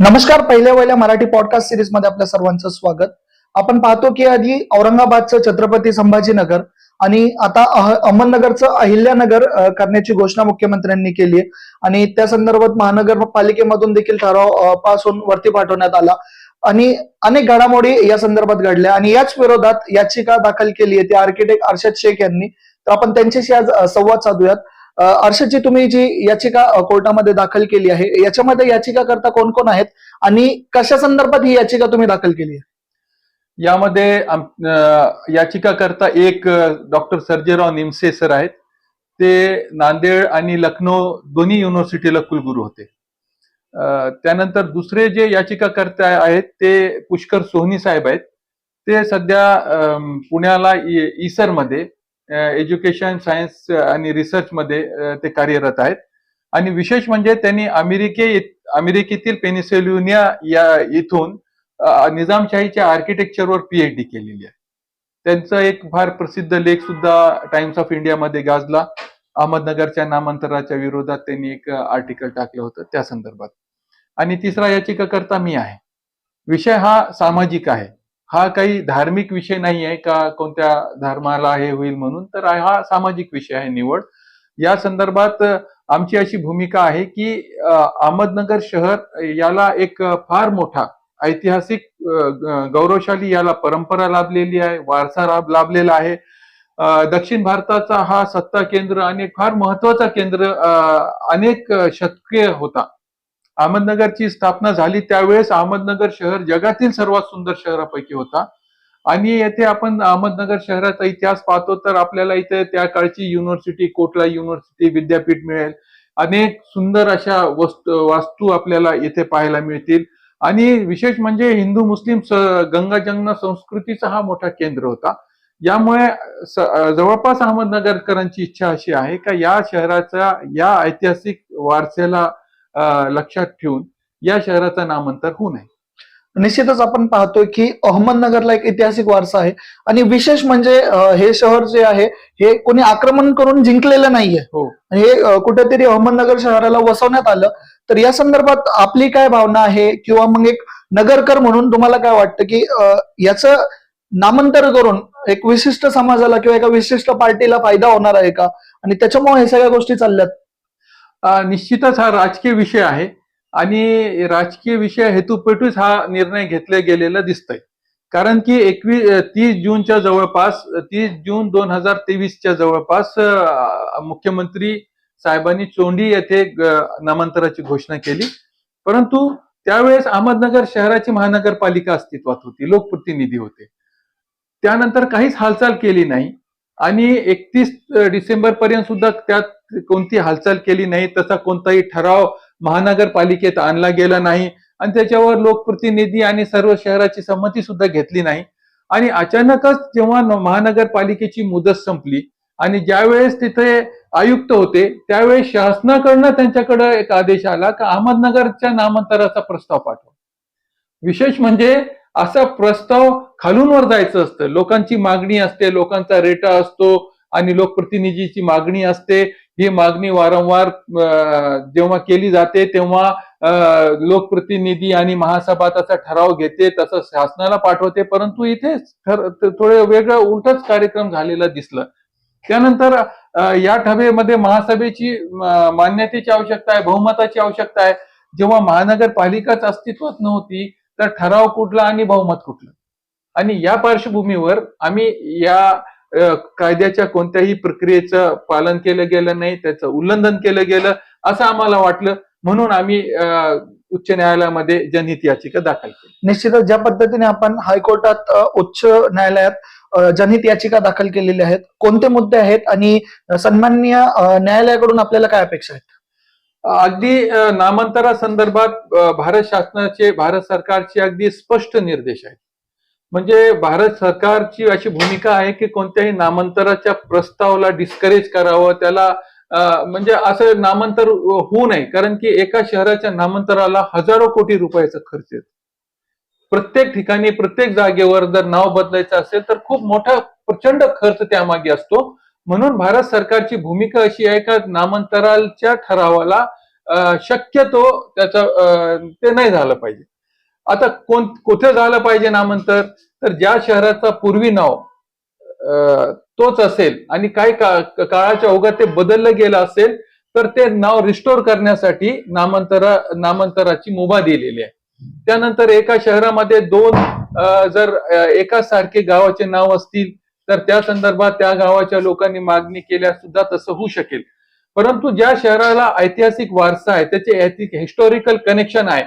नमस्कार पहिल्या वहिल्या मराठी पॉडकास्ट सिरीजमध्ये आपल्या सर्वांचं स्वागत. आपण पाहतो की आधी औरंगाबादचं छत्रपती संभाजीनगर आणि आता अहमदनगरचं अहिल्यानगर करण्याची घोषणा मुख्यमंत्र्यांनी केली आहे. आणि त्या संदर्भात महानगरपालिकेमधून देखील ठराव पास होऊन वरती पाठवण्यात आला. आणि अनेक घडामोडी या संदर्भात घडल्या. आणि याच विरोधात याचिका दाखल केली आहे. ती आर्किटेक्ट अर्षद शेख यांनी. तर आपण त्यांच्याशी आज संवाद साधूयात. अर्षदजी तुम्ही जी याचिका कोर्टामध्ये दाखल केली आहे याच्यामध्ये याचिकाकर्ता कोण कोण आहेत आणि कशा संदर्भात ही याचिका तुम्ही दाखल केली आहे? यामध्ये याचिका करता याचिकाकर्ता एक डॉक्टर सर्जेराव निमसे सर आहेत. ते नांदेड आणि लखनौ दोन्ही युनिव्हर्सिटीला कुलगुरू होते. त्यानंतर दुसरे जे याचिकाकर्ते आहेत ते पुष्कर सोहनी साहेब आहेत. ते सध्या पुण्याला इसरमध्ये एज्युकेशन सायन्स आणि रिसर्च मध्ये ते कार्यरत आहेत. आणि विशेष म्हणजे त्यांनी अमेरिके अमेरिकेतील पेनिसेल्युनिया या इथून निजामशाहीच्या आर्किटेक्चरवर पीएचडी केलेली आहे. त्यांचा एक फार प्रसिद्ध लेख सुद्धा टाइम्स ऑफ इंडियामध्ये गाजला. अहमदनगरच्या नामांतराच्या विरोधात त्यांनी एक आर्टिकल टाकलं होतं त्या संदर्भात. आणि तिसरा याचिकाकर्ता मी आहे. विषय हा सामाजिक आहे. हा काही धार्मिक विषय नाही आहे का कोणत्या धर्माला हे होईल म्हणून तर हा सामाजिक विषय आहे निवड. या संदर्भात आमची अशी भूमिका आहे की अहमदनगर शहर याला एक फार मोठा ऐतिहासिक गौरवशाली याला परंपरा लाभलेली आहे वारसा लाभ लाभलेला आहे. दक्षिण भारताचा हा सत्ता केंद्र आणि फार महत्त्वाचा केंद्र अनेक शतके होता. अहमदनगरची स्थापना झाली त्यावेळेस अहमदनगर शहर जगातील सर्वात सुंदर शहरापैकी होता. आणि येथे आपण अहमदनगर शहराचा इतिहास पाहतो तर आपल्याला इथे त्या काळची युनिव्हर्सिटी कोटला युनिव्हर्सिटी विद्यापीठ मिळेल. अनेक सुंदर अशा वस्तू वास्तू आपल्याला येथे पाहायला मिळतील. आणि विशेष म्हणजे हिंदू मुस्लिम स- गंगा जंगना संस्कृतीचा हा मोठा केंद्र होता. यामुळे जवळपास अहमदनगरकरांची इच्छा अशी आहे का या शहराचा या ऐतिहासिक वारसेला लक्षात ठेवून या शहराचं नामांतर होऊ नये. निश्चितच आपण पाहतोय की अहमदनगरला एक ऐतिहासिक वारसा आहे आणि विशेष म्हणजे हे शहर जे आहे हे कोणी आक्रमण करून जिंकलेलं नाहीये. हो. हे कुठेतरी अहमदनगर शहराला वसवण्यात आलं. तर या संदर्भात आपली काय भावना आहे किंवा मग एक नगरकर म्हणून तुम्हाला काय वाटतं की याचं नामांतर करून एक विशिष्ट समाजाला किंवा एका विशिष्ट पार्टीला फायदा होणार आहे का? आणि त्याच्यामुळे हे सगळ्या गोष्टी चालल्यात. निश्चितच हा राजकीय विषय आहे आणि राजकीय विषय हेतुपेटूच हा निर्णय घेतला गेलेला दिसतोय. कारण की एकवीस तीस जूनच्या जवळपास तीस जून दोन हजार तेवीसच्या जवळपास मुख्यमंत्री साहेबांनी चोंडी येथे नामांतराची घोषणा केली. परंतु त्यावेळेस अहमदनगर शहराची महानगरपालिका अस्तित्वात होती लोकप्रतिनिधी होते. त्यानंतर काहीच हालचाल केली नाही. आणि एकतीस डिसेंबर पर्यंत सुद्धा त्यात कोणती हालचाल केली नाही तसा कोणताही ठराव महानगरपालिकेत आणला गेला नाही. आणि त्याच्यावर लोकप्रतिनिधी आणि सर्व शहराची संमती सुद्धा घेतली नाही. आणि अचानकच जेव्हा महानगरपालिकेची मुदत संपली आणि ज्यावेळेस तिथे आयुक्त होते त्यावेळेस शासनाकडनं त्यांच्याकडे एक आदेश आला की अहमदनगरच्या नामांतराचा प्रस्ताव पाठवा. विशेष म्हणजे असा प्रस्ताव खालून वर जायचं असतं. लोकांची मागणी असते लोकांचा रेटा असतो आणि लोकप्रतिनिधीची मागणी असते. ही मागणी वारंवार जेव्हा केली जाते तेव्हा लोकप्रतिनिधी आणि महासभा तसा ठराव घेते तसं शासनाला पाठवते. परंतु इथे ठर- थोडं वेगळं उलटच कार्यक्रम झालेला दिसलं. त्यानंतर या ठरावामध्ये महासभेची मान्यतेची आवश्यकता आहे बहुमताची आवश्यकता आहे. जेव्हा महानगरपालिकाच अस्तित्वात नव्हती तर ठराव कुठला आणि बहुमत कुठलं? आणि या पार्श्वभूमीवर आम्ही या कायद्याच्या कोणत्याही प्रक्रियेचं पालन केलं गेलं नाही त्याचं उल्लंघन केलं गेलं असं आम्हाला वाटलं. म्हणून आम्ही उच्च न्यायालयामध्ये जनहित याचिका दाखल केली. निश्चितच ज्या पद्धतीने आपण हायकोर्टात उच्च न्यायालयात जनहित याचिका दाखल केलेल्या आहेत कोणते मुद्दे आहेत आणि सन्माननीय न्यायालयाकडून आपल्याला काय अपेक्षा आहेत? अगदी नामांतरा संदर्भात भारत शासनाचे भारत सरकारचे अगदी स्पष्ट निर्देश आहेत. म्हणजे भारत सरकारची अशी भूमिका आहे की कोणत्याही नामांतराच्या प्रस्तावाला डिस्करेज करावं त्याला म्हणजे असं नामांतर होऊ नये कारण की एका शहराच्या नामांतराला हजारो कोटी रुपयाचा खर्च येतो. प्रत्येक ठिकाणी प्रत्येक जागेवर जर नाव बदलायचं असेल तर खूप मोठा प्रचंड खर्च त्यामागे असतो. म्हणून भारत सरकारची भूमिका अशी आहे का नामांतराच्या ठरावाला शक्यतो त्याचं ते नाही झालं पाहिजे. आता कोण कुठे झालं पाहिजे नामांतर? तर ज्या शहराचा पूर्वी नाव तोच असेल आणि काही का- काळाच्या ओघात ते बदललं गेलं असेल तर ते नाव रिस्टोर करण्यासाठी नामांतरा नामांतराची मुभा दिलेली आहे. त्यानंतर एका शहरामध्ये दोन जर एका एकाच सारखे गावाचे नाव असतील तर त्या संदर्भात त्या गावाच्या लोकांनी मागणी केल्यास सुद्धा तसं होऊ शकेल. परंतु ज्या शहराला ऐतिहासिक वारसा आहे त्याचे ऐतिहासिक हिस्टॉरिकल कनेक्शन आहे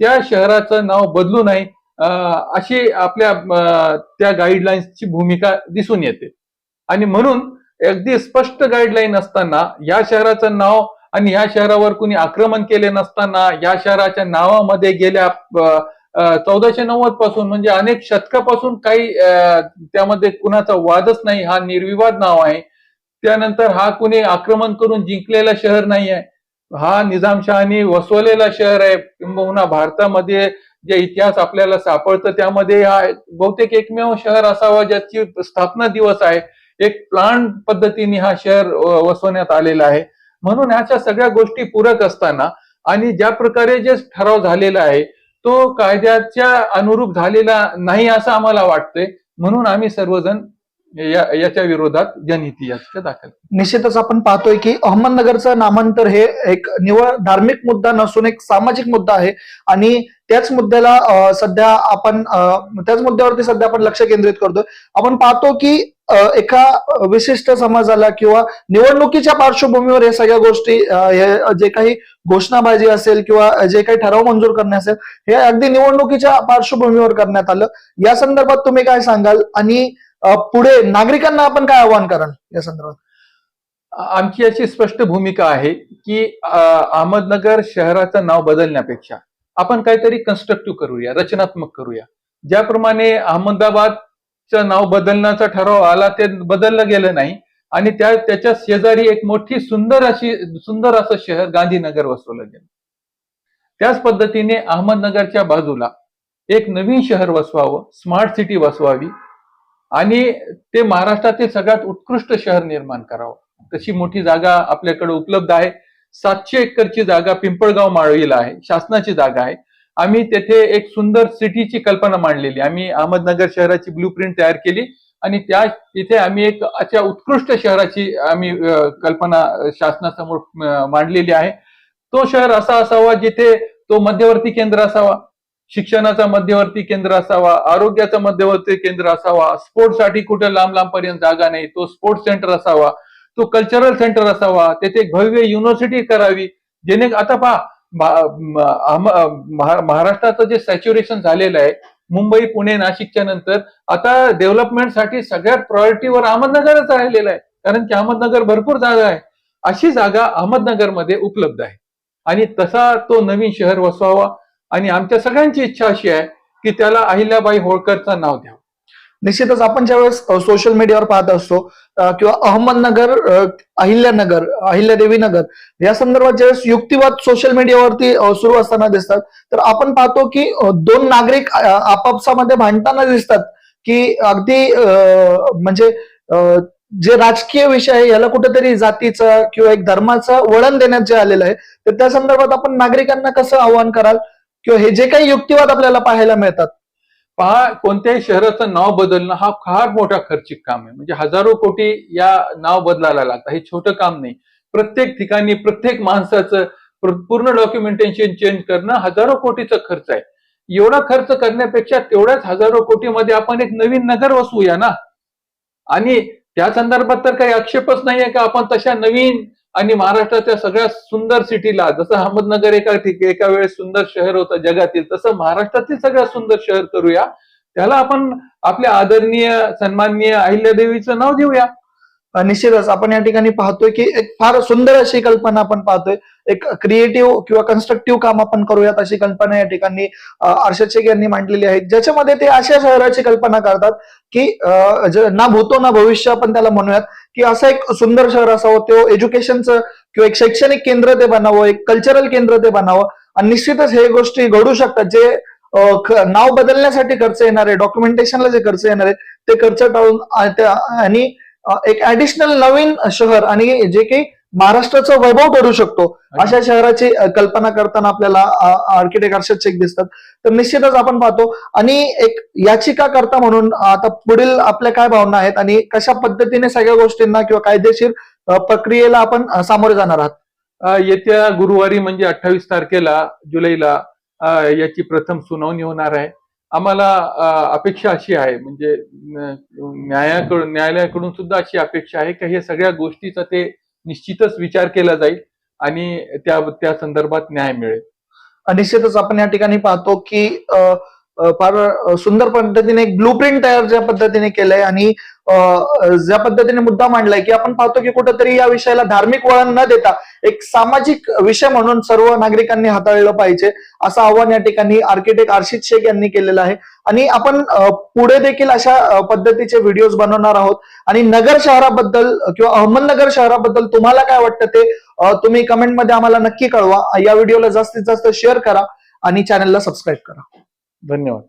त्या शहराचं नाव बदलू नये अं, अशी आपल्या त्या गाईडलाईन्सची भूमिका दिसून येते. आणि म्हणून अगदी स्पष्ट गाईडलाईन असताना या शहराचं नाव आणि या शहरावर कुणी आक्रमण केले नसताना या शहराच्या नावामध्ये गेल्या चौदाशे नव्वदपासून म्हणजे अनेक शतकापासून काही अं, त्यामध्ये कुणाचा वादच नाही हा निर्विवाद नाव आहे. त्यानंतर हा कुणी आक्रमण करून जिंकलेला शहर नाही आहे. हा निजामशहानी वसवलेला शहर आहे. किंबहुना भारतामध्ये जे इतिहास आपल्याला सापडतं त्यामध्ये हा बहुतेक एकमेव शहर असावा ज्याची स्थापना दिवस आहे. एक प्लान पद्धतीने हा शहर वसवण्यात आलेला आहे. म्हणून ह्याच्या सगळ्या गोष्टी पूरक असताना आणि ज्या प्रकारे जे ठराव झालेला आहे तो कायद्याच्या अनुरूप झालेला नाही असं आम्हाला वाटतंय. म्हणून आम्ही सर्वजण या- याच्या विरोधात जनहिती याचिका दाखल निश्चितच आपण पाहतोय की अहमदनगरचं नामांतर हे एक निवळ धार्मिक मुद्दा नसून एक सामाजिक मुद्दा आहे. आणि त्याच मुद्द्याला सध्या आपण त्याच मुद्द्यावरती सध्या आपण लक्ष केंद्रित करतोय. आपण पाहतो की एका विशिष्ट समाजाला किंवा निवडणुकीच्या पार्श्वभूमीवर या सगळ्या गोष्टी हे जे काही घोषणाबाजी असेल किंवा जे काही ठराव मंजूर करणे असेल हे अगदी निवडणुकीच्या पार्श्वभूमीवर करण्यात आलं. या संदर्भात तुम्ही काय सांगाल? आणि पुढे नागरिकांना आपण काय आवाहन कराल या संदर्भात? आमची अशी स्पष्ट भूमिका आहे की अहमदनगर शहराचं नाव बदलण्यापेक्षा आपण काहीतरी कन्स्ट्रक्टिव्ह करूया रचनात्मक करूया. ज्याप्रमाणे अहमदाबादचं नाव बदलण्याचा ठराव आला ते बदललं गेलं नाही. आणि त्या त्याच्या शेजारी एक मोठी सुंदर अशी सुंदर असं शहर गांधीनगर वसवलं गेलं. त्याच पद्धतीने अहमदनगरच्या बाजूला एक नवीन शहर वसवावं स्मार्ट सिटी वसवावी आणि ते महाराष्ट्रातील सगळ्यात उत्कृष्ट शहर निर्माण करावं. तशी मोठी जागा आपल्याकडे उपलब्ध आहे. सातशे एकरची जागा पिंपळगाव माळवीला आहे. शासनाची जागा आहे. आम्ही तेथे एक सुंदर सिटीची कल्पना मांडलेली. आम्ही अहमदनगर शहराची ब्लू प्रिंट तयार केली आणि त्या तिथे आम्ही एक अशा उत्कृष्ट शहराची आम्ही कल्पना शासनासमोर मांडलेली आहे. तो शहर असा असावा जिथे तो मध्यवर्ती केंद्र असावा. शिक्षणाचा मध्यवर्ती केंद्र असावा आरोग्याचा मध्यवर्ती केंद्र असावा स्पोर्टसाठी कुठे लांब लांब पर्यंत जागा नाही तो स्पोर्ट्स सेंटर असावा तो कल्चरल सेंटर असावा तेथे भव्य युनिव्हर्सिटी करावी जेणे आता पहा महाराष्ट्राचं जे सॅच्युरेशन झालेलं आहे मुंबई पुणे नाशिकच्या नंतर आता डेव्हलपमेंटसाठी सगळ्यात प्रायोरिटीवर अहमदनगरच राहिलेलं आहे कारण की अहमदनगर भरपूर जागा आहे अशी जागा अहमदनगरमध्ये उपलब्ध आहे. आणि तसा तो नवीन शहर वसवावा आणि आमच्या सगळ्यांची इच्छा अशी आहे की त्याला अहिल्याबाई होळकरचं नाव द्यावं. निश्चितच आपण ज्यावेळेस सोशल मीडियावर पाहत असतो किंवा अहमदनगर अहिल्यानगर अहिल्यादेवी नगर या संदर्भात ज्यावेळेस युक्तिवाद सोशल मीडियावरती सुरू असताना दिसतात तर आपण पाहतो की दोन नागरिक आपापसामध्ये भांडताना दिसतात की अगदी म्हणजे जे राजकीय विषय आहे याला कुठेतरी जातीचा किंवा एक धर्माचं वळण देण्यात जे आलेलं आहे तर त्या संदर्भात आपण नागरिकांना कसं आवाहन कराल? किंवा हे जे काही युक्तिवाद आपल्याला पाहायला मिळतात पहा कोणत्याही शहराचं नाव बदलणं हा फार मोठा खर्चिक काम आहे. म्हणजे हजारो कोटी या नाव बदलायला लागतं. हे छोटं काम नाही. प्रत्येक ठिकाणी प्रत्येक माणसाचं पूर्ण डॉक्युमेंटेशन चेंज करणं हजारो कोटीचा खर्च आहे. एवढा खर्च करण्यापेक्षा तेवढ्याच हजारो कोटीमध्ये आपण एक नवीन नगर वसवूया ना? आणि त्या संदर्भात तर काही आक्षेपच नाहीये का आपण तशा नवीन आणि महाराष्ट्राच्या सगळ्या सुंदर सिटीला जसं अहमदनगर एका ठिकाणी एका वेळेस सुंदर शहर होतं जगातील तसं महाराष्ट्रातील सगळ्यात सुंदर शहर करूया. त्याला आपण आपल्या आदरणीय सन्माननीय अहिल्यादेवीचं नाव देऊया. निश्चितच आपण या ठिकाणी पाहतोय की एक फार सुंदर अशी कल्पना आपण पाहतोय. एक क्रिएटिव्ह किंवा कन्स्ट्रक्टिव्ह काम आपण करूयात अशी कल्पना या ठिकाणी अ, अर्षद शेख यांनी मांडलेली आहे. ज्याच्यामध्ये ते अशा शहराची कल्पना करतात की ना भूतो ना भविष्य आपण त्याला म्हणूयात की असं एक सुंदर शहर असावं तो एज्युकेशनचं किंवा एक शैक्षणिक केंद्र ते बनावं एक कल्चरल केंद्र ते बनावं. आणि निश्चितच हे गोष्टी घडू शकतात. जे नाव बदलण्यासाठी खर्च येणार आहे डॉक्युमेंटेशनला जे खर्च येणार आहे ते खर्च टाळून त्या- आणि एक ऍडिशनल नवीन शहर आणि जे काही महाराष्ट्राचं वैभव ठरू शकतो. अशा शहराची कल्पना करताना आपल्याला आर्किटेक्ट हर्षद शेख दिसतात. तर निश्चितच आपण पाहतो. आणि एक याचिका करता म्हणून आता पुढील आपल्या काय भावना आहेत आणि कशा पद्धतीने सगळ्या गोष्टींना किंवा कायदेशीर प्रक्रियेला आपण सामोरे जाणार आहात? येत्या गुरुवारी म्हणजे अठ्ठावीस तारखेला जुलैला याची प्रथम सुनावणी होणार आहे. आम्हाला अपेक्षा अशी आहे म्हणजे न्यायाकडून न्यायालयाकडून सुद्धा अशी अपेक्षा आहे की हे सगळ्या गोष्टीचा ते निश्चितच विचार केला जाईल आणि त्या त्या संदर्भात न्याय मिळेल. निश्चितच आपण या ठिकाणी पाहतो की फार सुंदर पद्धतीने एक ब्लू प्रिंट तयार ज्या पद्धतीने केलंय आणि ज्या पद्धतीने मुद्दा मांडलाय की आपण पाहतो की कुठंतरी या विषयाला धार्मिक वळण न देता एक सामाजिक विषय म्हणून सर्व नागरिकांनी हाताळलं पाहिजे असं आव्हान या ठिकाणी आर्किटेक्ट आर्शित शेख यांनी केलेलं आहे. आणि आपण पुढे देखील अशा पद्धतीचे व्हिडिओज बनवणार आहोत. आणि नगर शहराबद्दल किंवा अहमदनगर शहराबद्दल तुम्हाला काय वाटतं ते तुम्ही कमेंटमध्ये आम्हाला नक्की कळवा. या व्हिडिओला जास्तीत जास्त शेअर करा आणि चॅनलला सबस्क्राईब करा. धन्यवाद.